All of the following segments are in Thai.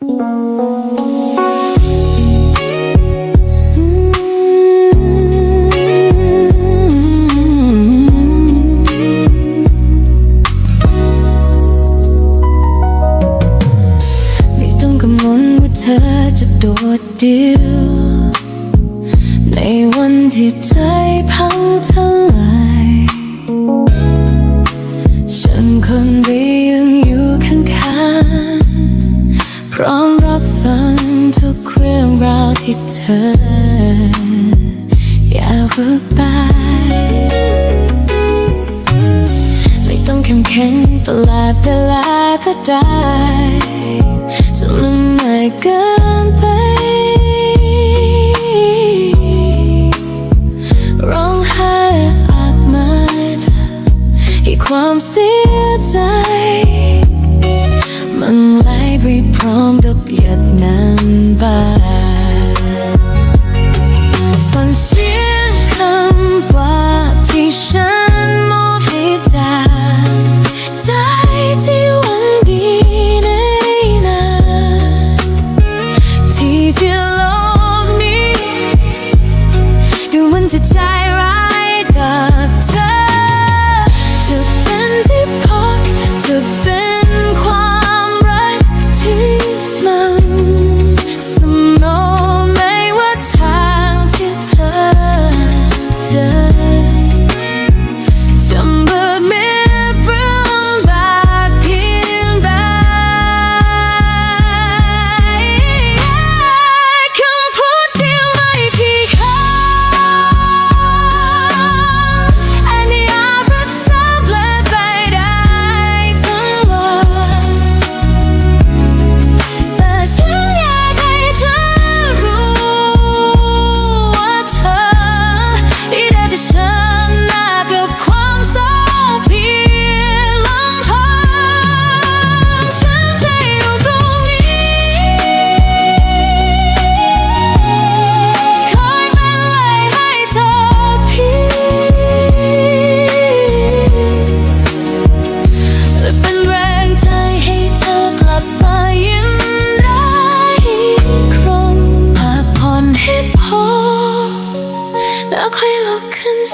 ไม่ต้องกังวลว่าเธอจะโดดเดี่ยว goodbye ไม่ต้องเข้มแข็งตลอดเวลาก็ได้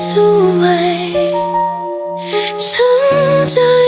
สวย ฉันจะ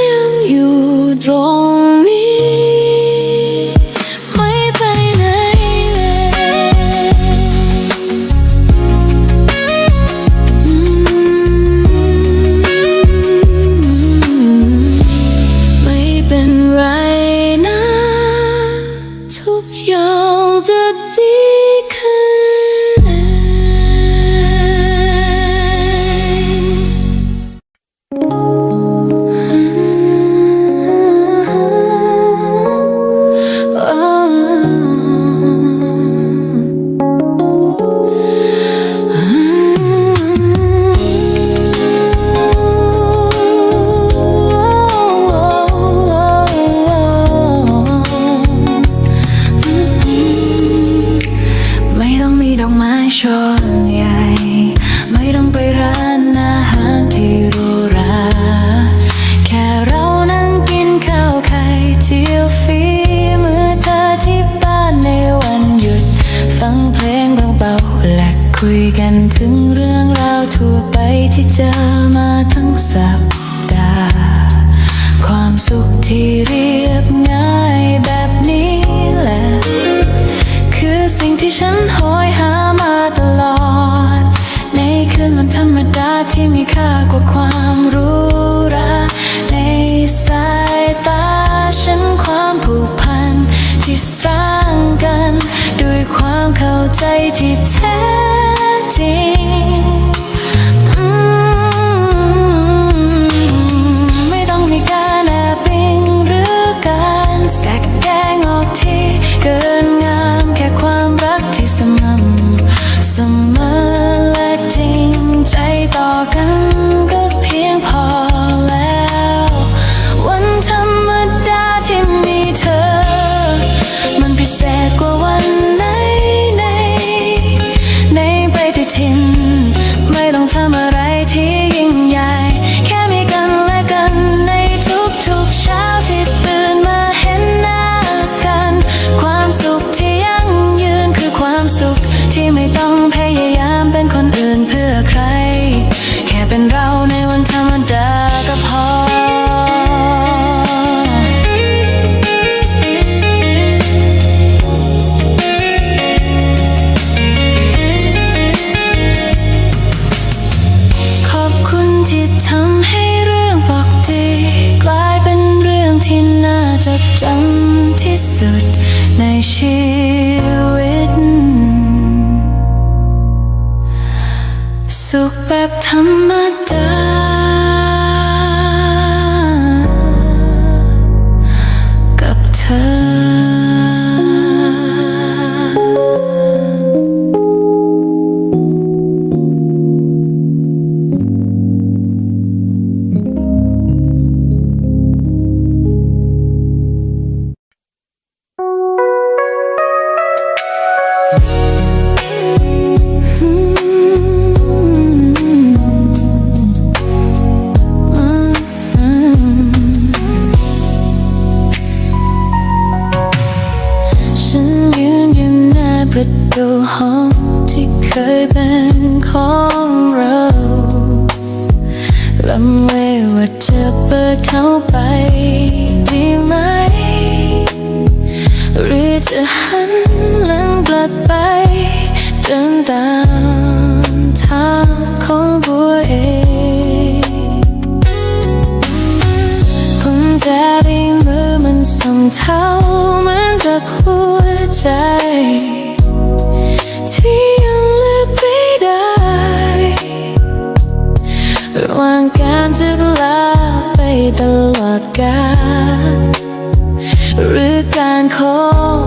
การขอ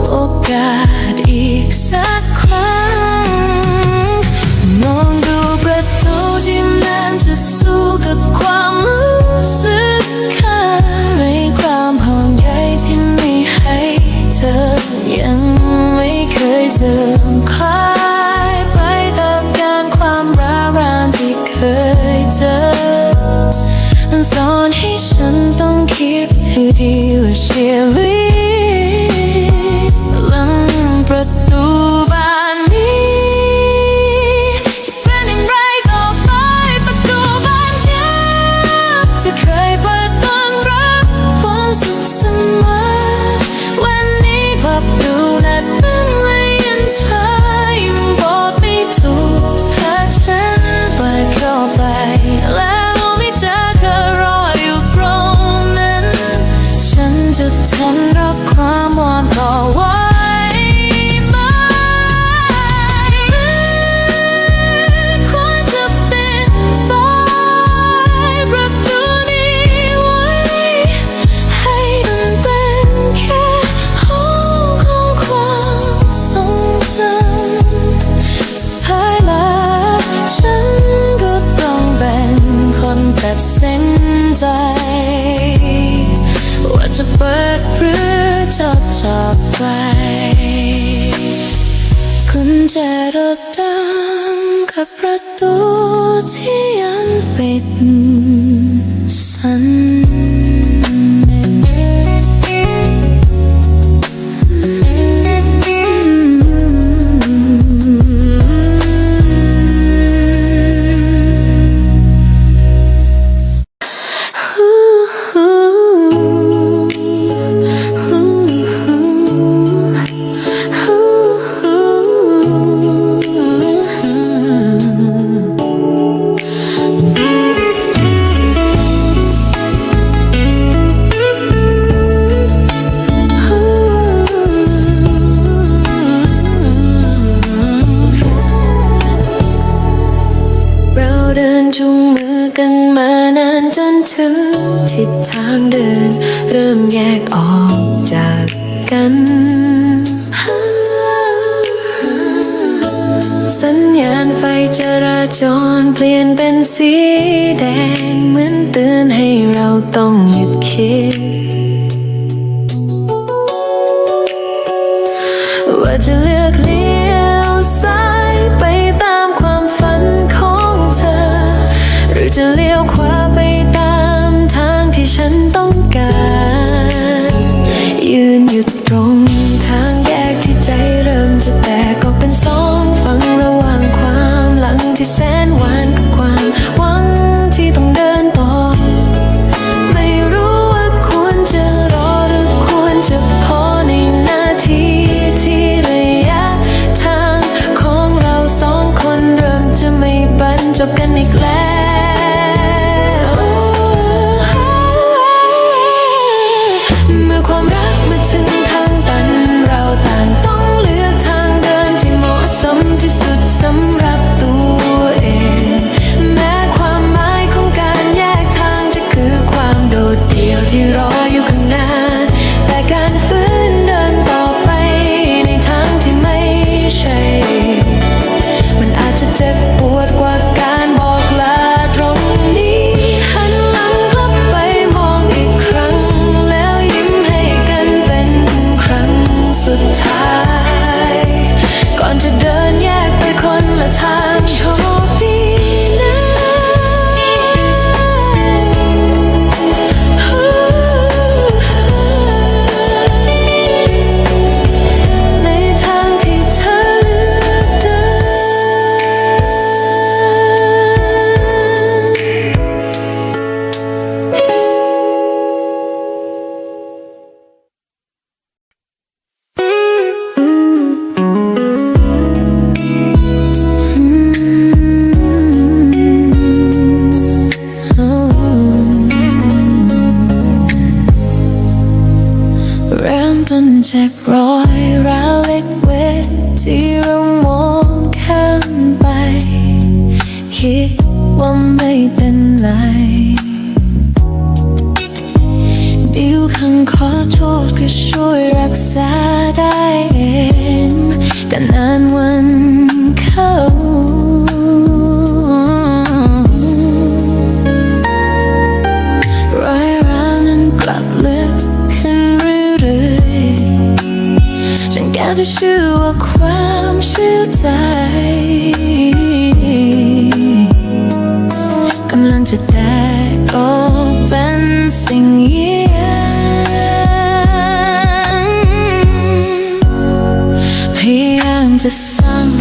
โอกาสอีกสักครั้ง เปลี่ยนเป็นสีแดงเหมือนเตือนให้เราต้องหยุดคิด อยากจะชื่อว่าความเชื่อใจ กำลังจะแตกออเป็นสิ่งยี่ยยายาจะสร้ง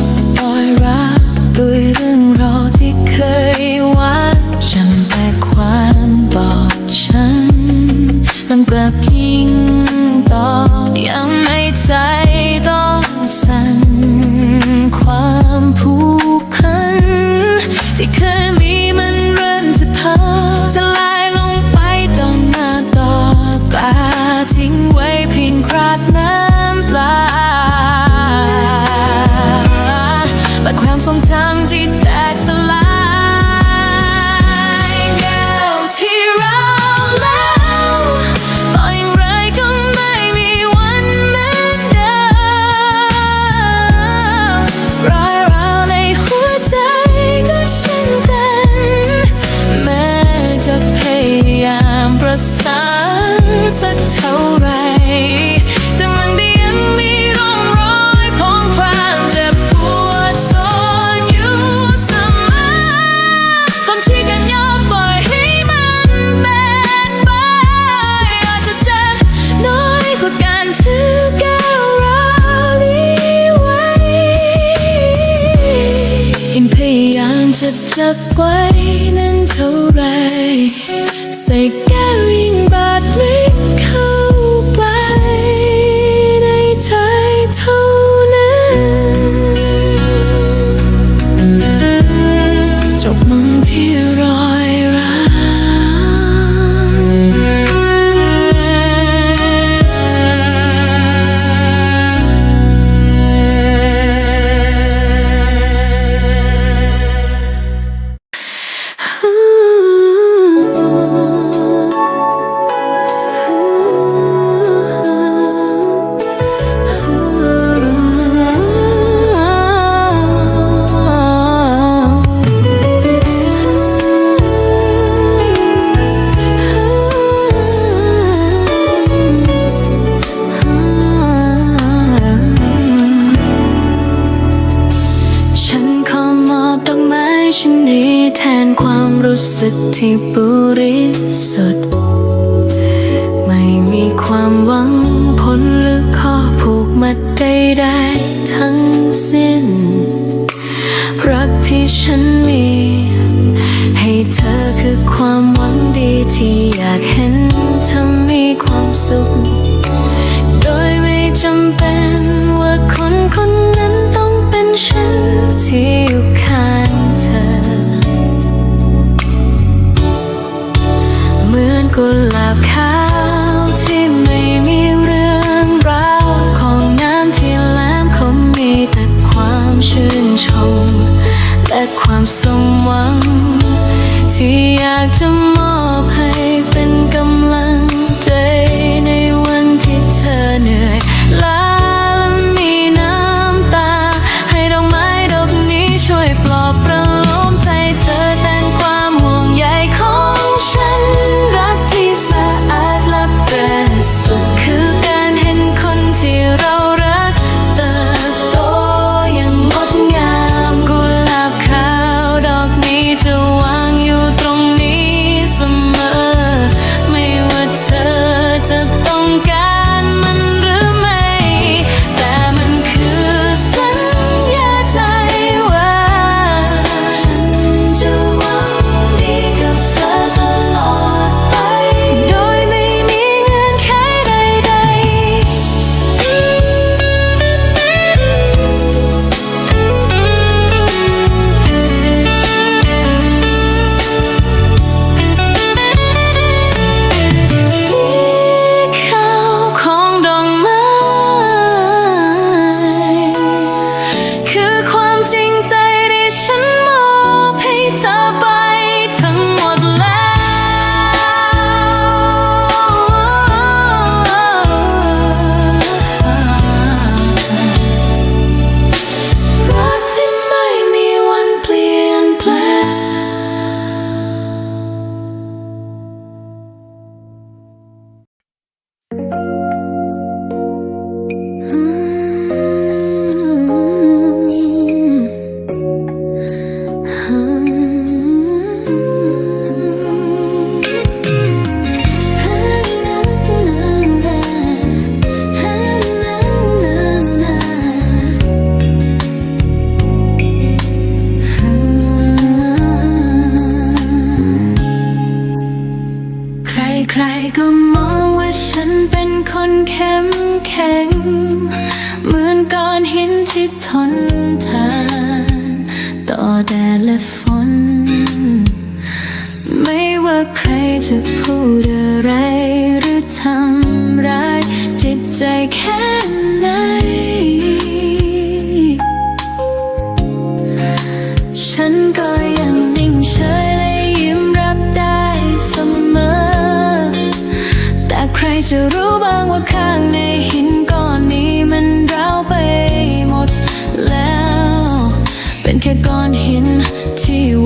นนี้แทนความรู้สึกที่บริสุทธิ์ ไม่มีความหวังผลหรือข้อผูกมัดใดๆทั้งสิ้น รักที่ฉันมี ให้เธอคือความ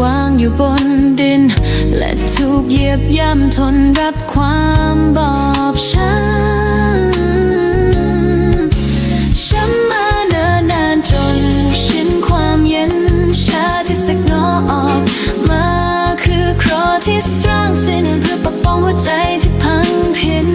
วางอยู่บนดิน และถูกเหยียบย่ำทนรับความบอบช้ำช้ำมาเนิ่นนานจนชินความเย็นชาที่สักงอออกมาคือครอที่สร้างสิ้นเพื่อปกป้องหัวใจที่พังพิน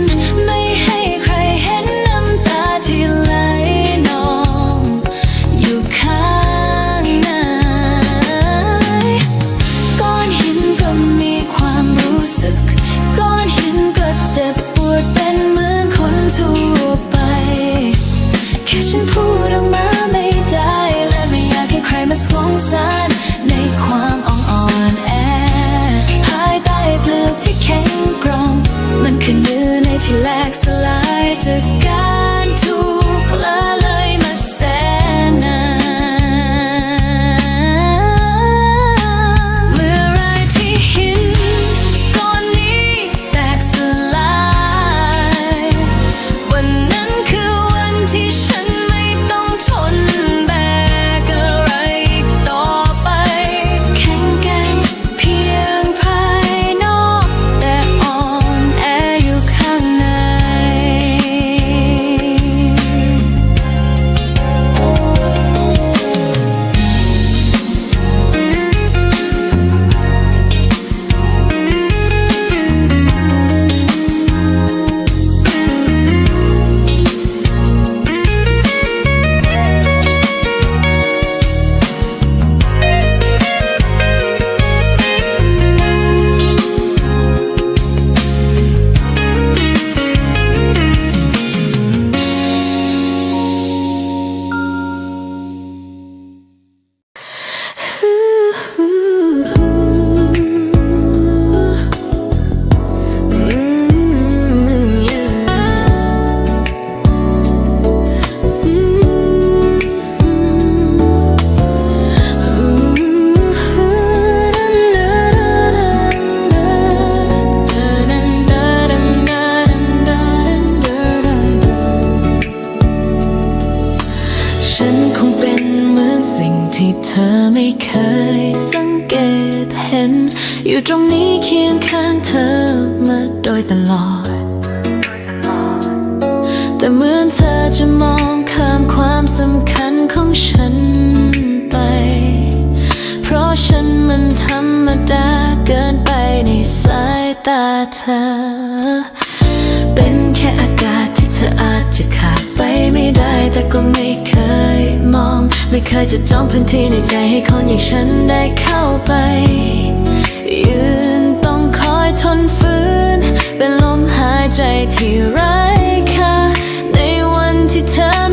to แต่เหมือนเธอจะมองข้ามความสำคัญของฉันไป เพราะฉันมันธรรมดาเกินไปในสายตาเธอ เป็นแค่อากาศที่เธออาจจะขาดไปไม่ได้แต่ก็ไม่เคยมอง ไม่เคยจะจองพื้นที่ในใจให้คนอย่างฉันได้เข้าไป ยืนต้องคอยทนฝืน เป็นลมหายใจที่รัก 더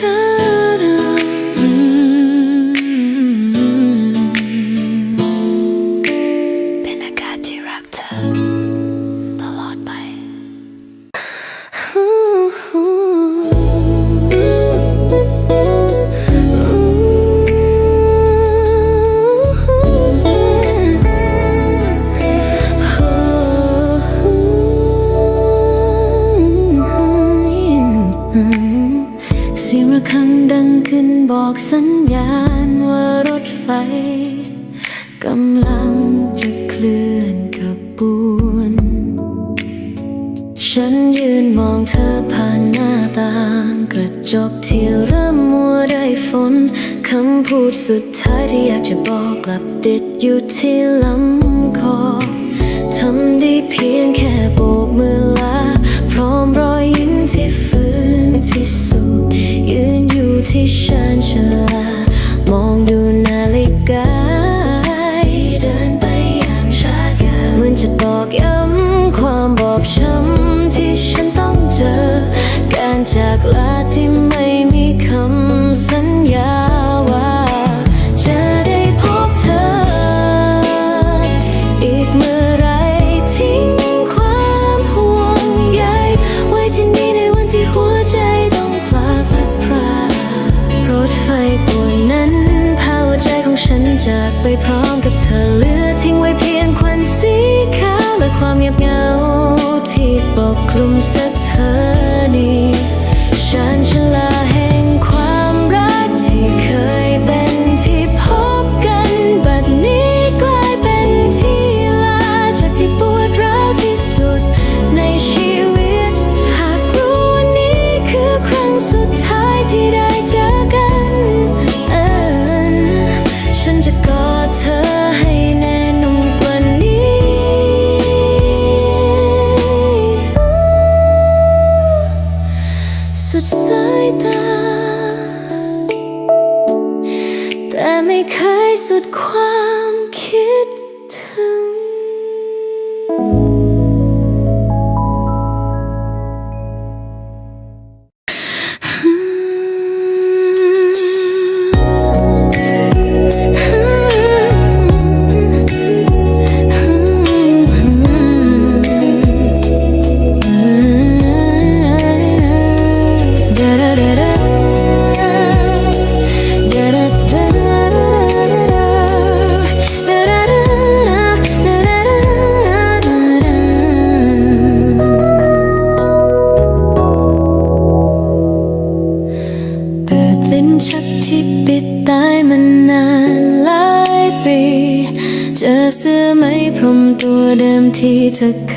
to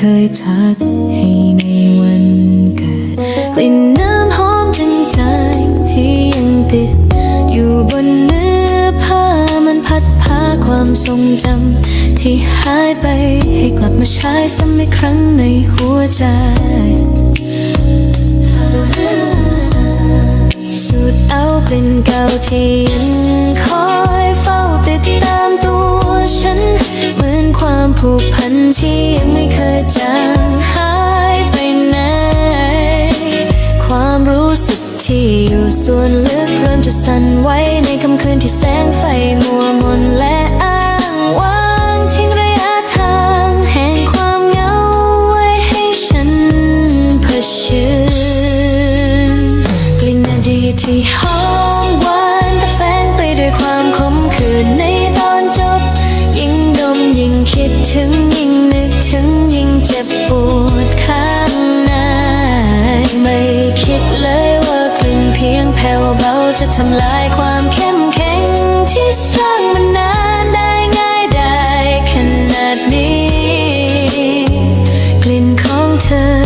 เคยทักให้ในวันเกิด กลิ่นน้ำหอมจังใจที่ยังติด อยู่บนเนื้อผ้ามันพัดพาความทรงจำที่หายไปให้กลับมาใช้ซ้ำอีกครั้งในหัวใจสุดเอาเป็นเก่าที่ยังคอย ติดตามตัวฉัน เหมือนความผูกพันที่ยังไม่เคยจางหายไปไหน ความรู้สึกที่อยู่ส่วนลึกเริ่มจะสั่นไหวในค่ำคืนที่แสงไฟมัวมนแล้ว ทำลายความเข้มแข็งที่สร้างมานานได้ง่ายได้ขนาดนี้ กลิ่นของเธอ